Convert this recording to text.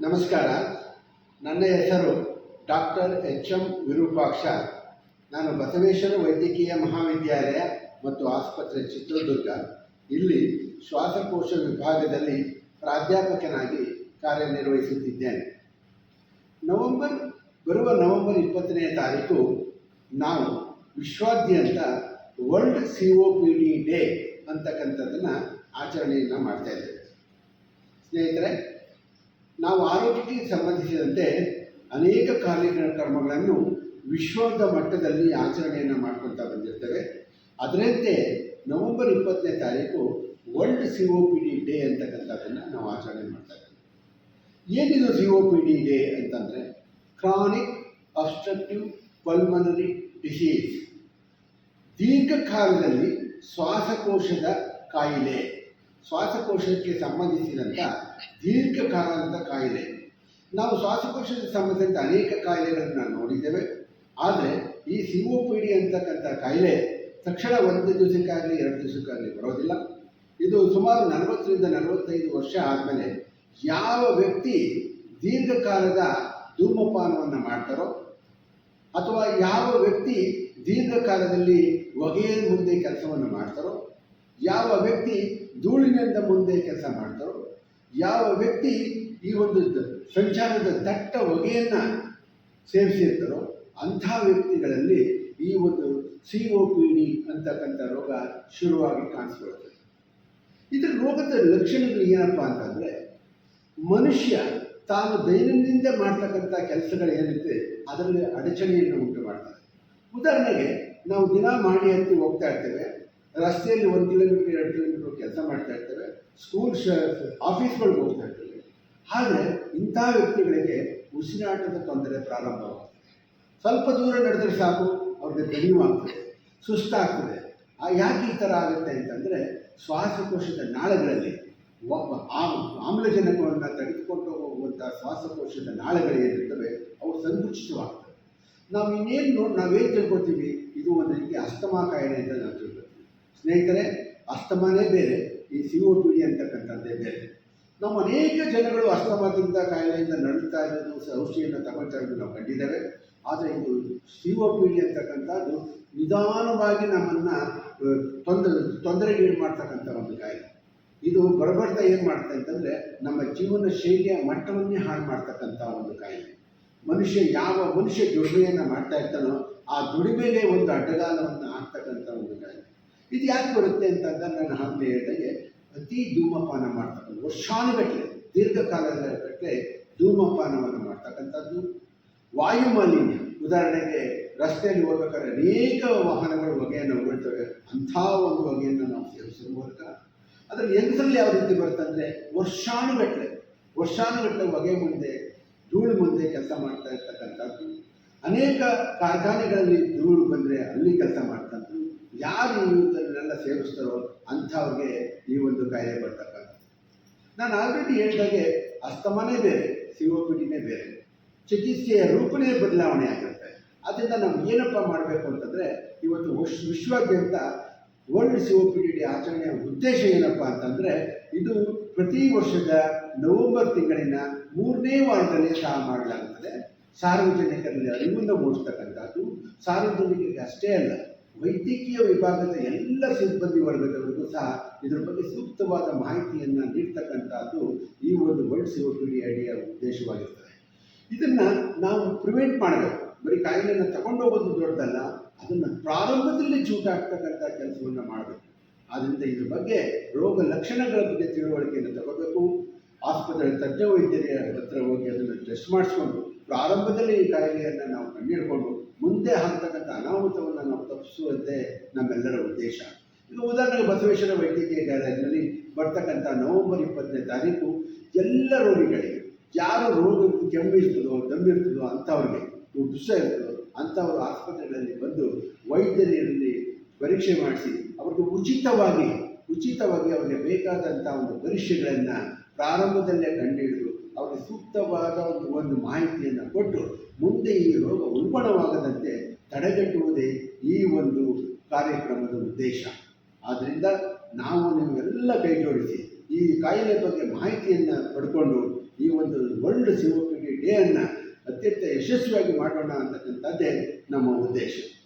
ನಮಸ್ಕಾರ. ನನ್ನ ಹೆಸರು ಡಾಕ್ಟರ್ ಎಚ್ ಎಂ ವಿರೂಪಾಕ್ಷ. ನಾನು ಬಸವೇಶ್ವರ ವೈದ್ಯಕೀಯ ಮಹಾವಿದ್ಯಾಲಯ ಮತ್ತು ಆಸ್ಪತ್ರೆ ಚಿತ್ರದುರ್ಗ. ಇಲ್ಲಿ ಶ್ವಾಸಕೋಶ ವಿಭಾಗದಲ್ಲಿ ಪ್ರಾಧ್ಯಾಪಕನಾಗಿ ಕಾರ್ಯನಿರ್ವಹಿಸುತ್ತಿದ್ದೇನೆ. ನವೆಂಬರ್, ಬರುವ ನವೆಂಬರ್ ಇಪ್ಪತ್ತನೇ ತಾರೀಕು ನಾವು ವಿಶ್ವಾದ್ಯಂತ world C O P D day ಅಂತಕ್ಕಂಥದ್ದನ್ನು ಆಚರಣೆಯನ್ನು ಮಾಡ್ತಾ ಇದ್ದೇವೆ. ಸ್ನೇಹಿತರೆ ನಾವು ಆರೋಗ್ಯಕ್ಕೆ ಸಂಬಂಧಿಸಿದಂತೆ ಅನೇಕ ಕಾರ್ಯಕ್ರಮಗಳನ್ನು ವಿಶ್ವದ ಮಟ್ಟದಲ್ಲಿ ಆಚರಣೆಯನ್ನು ಮಾಡ್ಕೊತಾ ಬಂದಿರ್ತೇವೆ. ಅದರಂತೆ ನವೆಂಬರ್ ಇಪ್ಪತ್ತನೇ ತಾರೀಕು world C O P D day ಅಂತಕ್ಕಂಥದ್ದನ್ನು ನಾವು ಆಚರಣೆ ಮಾಡ್ತಾ ಇದ್ದೀವಿ. ಏನಿದು C O P D day ಅಂತಂದರೆ ಕ್ರಾನಿಕ್ ಅಬ್ಸ್ಟ್ರಕ್ಟಿವ್ ಪಲ್ಮನರಿ ಡಿಸೀಸ್. ದೀರ್ಘಕಾಲದಲ್ಲಿ ಶ್ವಾಸಕೋಶದ ಕಾಯಿಲೆ. ಶ್ವಾಸಕೋಶಕ್ಕೆ ಸಂಬಂಧಿಸಿದಂಥ ದೀರ್ಘಕಾಲದ ಕಾಯಿಲೆ. ನಾವು ಶ್ವಾಸಕೋಶಕ್ಕೆ ಸಂಬಂಧಿಸಿದಂಥ ಅನೇಕ ಕಾಯಿಲೆಗಳನ್ನು ನೋಡಿದ್ದೇವೆ. ಆದರೆ ಈ ಸಿ ಒ ಪಿ ಡಿ ಅಂತಕ್ಕಂಥ ಕಾಯಿಲೆ ತಕ್ಷಣ ಒಂದು ದಿವಸಕ್ಕಾಗಲಿ, ಎರಡು ದಿವಸಕ್ಕಾಗಲಿ ಬರೋದಿಲ್ಲ. ಇದು ಸುಮಾರು ನಲವತ್ತರಿಂದ ನಲವತ್ತೈದು ವರ್ಷ ಆದಮೇಲೆ ಯಾವ ವ್ಯಕ್ತಿ ದೀರ್ಘಕಾಲದ ಧೂಮಪಾನವನ್ನು ಮಾಡ್ತಾರೋ ಅಥವಾ ಯಾವ ವ್ಯಕ್ತಿ ದೀರ್ಘಕಾಲದಲ್ಲಿ ಹೊಗೆಯ ಮುಂದೆ ಕೆಲಸವನ್ನು ಮಾಡ್ತಾರೋ ಯಾವ ವ್ಯಕ್ತಿ ಧೂಳಿನಿಂದ ಮುಂದೆ ಕೆಲಸ ಮಾಡ್ತಾರೋ, ಯಾವ ವ್ಯಕ್ತಿ ಈ ಒಂದು ಸಂಚಾರದ ದಟ್ಟ ಹೊಗೆಯನ್ನು ಸೇವಿಸಿರ್ತಾರೋ, ಅಂಥ ವ್ಯಕ್ತಿಗಳಲ್ಲಿ ಈ ಒಂದು ಸಿ ಒ ಪಿ ಅಂತಕ್ಕಂಥ ರೋಗ ಶುರುವಾಗಿ ಕಾಣಿಸ್ಕೊಳ್ತದೆ ಇದರ ರೋಗದ ಲಕ್ಷಣಗಳು ಏನಪ್ಪ ಅಂತಂದರೆ, ಮನುಷ್ಯ ತಾನು ದೈನಂದಿನ ಮಾಡ್ತಕ್ಕಂಥ ಏನಿದೆ ಅದರಲ್ಲಿ ಅಡಚಣೆಯನ್ನು ಉಂಟು ಮಾಡ್ತಾರೆ ಉದಾಹರಣೆಗೆ, ನಾವು ದಿನ ಮಾಡಿ ಹತ್ತಿ ಹೋಗ್ತಾ ಇರ್ತೇವೆ ರಸ್ತೆಯಲ್ಲಿ ಒಂದು ಕಿಲೋಮೀಟರ್, ಎರಡು ಕಿಲೋಮೀಟರ್ ಕೆಲಸ ಮಾಡ್ತಾ ಇರ್ತೇವೆ ಸ್ಕೂಲ್ ಶ ಆಫೀಸ್ಗಳಿಗೆ ಹೋಗ್ತಾ ಇರ್ತೇವೆ ಆದರೆ ಇಂಥ ವ್ಯಕ್ತಿಗಳಿಗೆ ಉಸಿರಾಟದ ತೊಂದರೆ ಪ್ರಾರಂಭವಾಗ್ತದೆ ಸ್ವಲ್ಪ ದೂರ ನಡೆದ್ರೆ ಸಾಕು, ಅವ್ರಿಗೆ ದಣಿವಾಗ್ತದೆ ಸುಸ್ತಾಗ್ತದೆ. ಆ ಯಾಕೆ ಈ ಥರ ಆಗುತ್ತೆ ಅಂತಂದರೆ ಶ್ವಾಸಕೋಶದ ನಾಳಗಳಲ್ಲಿ ಒಬ್ಬ ಆಮ್ ಆಮ್ಲಜನಕವನ್ನು ತೆಗೆದುಕೊಂಡು ಹೋಗುವಂಥ ಶ್ವಾಸಕೋಶದ ನಾಳಗಳು ಏನಿರ್ತವೆ, ಅವು ಸಂಕುಚಿತವಾಗ್ತವೆ. ನಾವು ಇನ್ನೇನು ನಾವೇನು ತಿಳ್ಕೊತೀವಿ ಇದು ಒಂದು ರೀತಿ ಅಸ್ತಮಾ ಕಾಯಿಲೆ ಅಂತ ನಾವು ತಿಳ್ಕೊತೀವಿ ಸ್ನೇಹಿತರೆ, ಅಸ್ತಮಾನೇ ಬೇರೆ. ಈ ಸಿ ಒ ಡಿ ಅಂತಕ್ಕಂಥದ್ದೇ ಬೇರೆ. ನಮ್ಮ ಅನೇಕ ಜನಗಳು ಅಸ್ತಮಾದಿಂದ ಕಾಯಿಲೆಯಿಂದ ನಡುತ್ತಾ ಇರೋದು ಔಷಧಿಯನ್ನು ತಗೊಳ್ತಾ ಇರೋದು ನಾವು ಕಂಡಿದ್ದೇವೆ. ಆದರೆ ಇದು ಸಿ ಒ ಪಿ ಡಿ ಅಂತಕ್ಕಂಥದ್ದು ನಿಧಾನವಾಗಿ ನಮ್ಮನ್ನು ತೊಂದರೆ, ತೊಂದರೆಗೀಡು ಮಾಡ್ತಕ್ಕಂಥ ಒಂದು ಕಾಯಿಲೆ. ಇದು ಬರಬರ್ತಾ ಏನು ಮಾಡ್ತಾ ಅಂತಂದರೆ ನಮ್ಮ ಜೀವನ ಶೈಲಿಯ ಮಟ್ಟವನ್ನೇ ಹಾಳು ಮಾಡ್ತಕ್ಕಂಥ ಒಂದು ಕಾಯಿಲೆ. ಮನುಷ್ಯ ಯಾವ ಮನುಷ್ಯ ದುಡಿಮೆಯನ್ನು ಮಾಡ್ತಾ ಇರ್ತಾನೋ, ಆ ದುಡಿಮೆಗೆ ಒಂದು ಅಡ್ಡಗಾಲವನ್ನು ಹಾಕ್ತಕ್ಕಂಥ ಇದು ಯಾಕೆ ಬರುತ್ತೆ ಅಂತಂದ್ರೆ ನಾನು ಆಗಲೇ ಹೇಳಿದಾಗೆ ಅತಿ ಧೂಮಪಾನ ಮಾಡ್ತಕ್ಕಂಥ ವರ್ಷಾನುಗಟ್ಟಲೆ ದೀರ್ಘಕಾಲದ ಗಟ್ಟಲೆ ಧೂಮಪಾನವನ್ನು ಮಾಡ್ತಕ್ಕಂಥದ್ದು. ವಾಯು ಮಾಲಿನ್ಯ ಉದಾಹರಣೆಗೆ ರಸ್ತೆಯಲ್ಲಿ ಹೋಗ್ಬೇಕಾದ್ರೆ ಅನೇಕ ವಾಹನಗಳು ಹೊಗೆಯನ್ನು ಹೊಗಳ್ತವೆ ಅಂಥ ಒಂದು ಹೊಗೆಯನ್ನು ನಾವು ಸೇವಿಸುವ ಮೂಲಕ. ಅದರ ಯಂತ್ರದಲ್ಲಿ ಯಾವ ರೀತಿ ಬರುತ್ತೆ ಅಂದರೆ ವರ್ಷಾನುಗಟ್ಟಲೆ ವರ್ಷಾನುಗಟ್ಟಲೆ ಹೊಗೆ ಮುಂದೆ, ಧೂಳು ಮುಂದೆ ಕೆಲಸ ಮಾಡ್ತಾ ಇರ್ತಕ್ಕಂಥದ್ದು. ಅನೇಕ ಕಾರ್ಖಾನೆಗಳಲ್ಲಿ ಧೂಳು ಬಂದರೆ ಅಲ್ಲಿ ಕೆಲಸ ಮಾಡ್ತಕ್ಕಂಥದ್ದು ಯಾರು ಇವುಗಳನ್ನೆಲ್ಲ ಸೇವಿಸ್ತಾರೋ ಅಂಥವ್ರಿಗೆ ಈ ಒಂದು ಕಾಯಿಲೆ ಬರ್ತಕ್ಕಂಥದ್ದು. ನಾನು ಆಲ್ರೆಡಿ ಹೇಳಿದಾಗೆ ಅಸ್ತಮಾನೇ ಬೇರೆ ಸಿ ಒ ಪಿ ಬೇರೆ. ಚಿಕಿತ್ಸೆಯ ರೂಪನೇ ಬದಲಾವಣೆ ಆಗಿರುತ್ತೆ. ಅದರಿಂದ ನಾವು ಏನಪ್ಪ ಮಾಡಬೇಕು ಅಂತಂದರೆ, ಇವತ್ತು ವಿಶ್, ವಿಶ್ವಾದ್ಯಂತ world C O P D ಆಚರಣೆಯ ಉದ್ದೇಶ ಏನಪ್ಪ ಅಂತಂದರೆ, ಇದು ಪ್ರತಿ ವರ್ಷದ ನವೆಂಬರ್ ತಿಂಗಳಿನ ಮೂರನೇ ವಾರದಲ್ಲಿ ಸಹ ಮಾಡಲಾಗುತ್ತದೆ. ಸಾರ್ವಜನಿಕರಲ್ಲಿ ಅರಿವನ್ನು ಮೂಡಿಸ್ತಕ್ಕಂಥದ್ದು. ಸಾರ್ವಜನಿಕರಿಗೆ ಅಷ್ಟೇ ಅಲ್ಲ ವೈದ್ಯಕೀಯ ವಿಭಾಗದ ಎಲ್ಲ ಸಿಬ್ಬಂದಿ ವರ್ಗದವರಿಗೂ ಸಹ ಇದರ ಬಗ್ಗೆ ಸೂಕ್ತವಾದ ಮಾಹಿತಿಯನ್ನು ನೀಡ್ತಕ್ಕಂಥದ್ದು ಈ ಒಂದು ವರ್ಲ್ಡ್ ಸಿ ಒ ಅಡಿಯ ಉದ್ದೇಶವಾಗಿರ್ತದೆ. ಇದನ್ನು ನಾವು ಪ್ರಿವೆಂಟ್ ಮಾಡಬೇಕು. ಬರೀ ಕಾಯಿಲೆಯನ್ನು ತಗೊಂಡೋಗೋದು ದೊಡ್ಡದಲ್ಲ, ಅದನ್ನು ಪ್ರಾರಂಭದಲ್ಲಿ ಚೂಟಾಕ್ತಕ್ಕಂಥ ಕೆಲಸವನ್ನು ಮಾಡಬೇಕು. ಆದ್ದರಿಂದ ಇದ್ರ ಬಗ್ಗೆ ರೋಗ ಲಕ್ಷಣಗಳ ಬಗ್ಗೆ ತಿಳುವಳಿಕೆಯನ್ನು ತಗೋಬೇಕು. ಆಸ್ಪತ್ರೆ ತಜ್ಞ ವೈದ್ಯರ ಹತ್ರ ಹೋಗಿ ಅದನ್ನು ಟೆಸ್ಟ್ ಮಾಡಿಸ್ಕೊಂಡು ಪ್ರಾರಂಭದಲ್ಲಿ ಈ ಕಾಯಿಲೆಯನ್ನು ನಾವು ಅನಾಹುತವನ್ನು ನಾವು ತಪ್ಪಿಸುವಂತೆ ನಮ್ಮೆಲ್ಲರ ಉದ್ದೇಶ. ಇದು ಉದಾಹರಣೆಗೆ ಬಸವೇಶ್ವರ ವೈದ್ಯಕೀಯ ಕಾಲೇಜಿನಲ್ಲಿ ಬರ್ತಕ್ಕಂಥ ನವೆಂಬರ್ ಇಪ್ಪತ್ತನೇ ತಾರೀಕು ಎಲ್ಲ ರೋಗಿಗಳಿಗೆ ಯಾರು ರೋಗ ಕೆಮ್ಮಿರ್ತದೋ ದಮ್ಮಿರ್ತದೋ ಅಂಥವ್ರಿಗೆ ದುಸ್ಸ ಇರ್ತದೋ ಅಂಥವರು ಆಸ್ಪತ್ರೆಗಳಲ್ಲಿ ಬಂದು ವೈದ್ಯರಲ್ಲಿ ಪರೀಕ್ಷೆ ಮಾಡಿಸಿ ಅವ್ರಿಗೆ ಉಚಿತವಾಗಿ ಉಚಿತವಾಗಿ ಅವರಿಗೆ ಬೇಕಾದಂಥ ಒಂದು ಪರೀಕ್ಷೆಗಳನ್ನು ಪ್ರಾರಂಭದಲ್ಲೇ ಕಂಡುಹಿಡಿದು ಅವರಿಗೆ ಸೂಕ್ತವಾದ ಒಂದು ಒಂದು ಮಾಹಿತಿಯನ್ನು ಕೊಟ್ಟು ಮುಂದೆ ಈ ರೋಗ ಉಲ್ಬಣವಾಗದಂತೆ ತಡೆಗಟ್ಟುವುದೇ ಈ ಒಂದು ಕಾರ್ಯಕ್ರಮದ ಉದ್ದೇಶ. ಆದ್ದರಿಂದ ನಾವು ನಿಮಗೆಲ್ಲ ಜೋಡಿಸಿ ಈ ಕಾಯಿಲೆ ಬಗ್ಗೆ ಮಾಹಿತಿಯನ್ನು ಪಡ್ಕೊಂಡು ಈ ಒಂದು ವರ್ಲ್ಡ್ ವರ್ಲ್ಡ್ ಡೇ ಅನ್ನು ಅತ್ಯಂತ ಯಶಸ್ವಿಯಾಗಿ ಮಾಡೋಣ ಅಂತಕ್ಕಂಥದ್ದೇ ನಮ್ಮ ಉದ್ದೇಶ.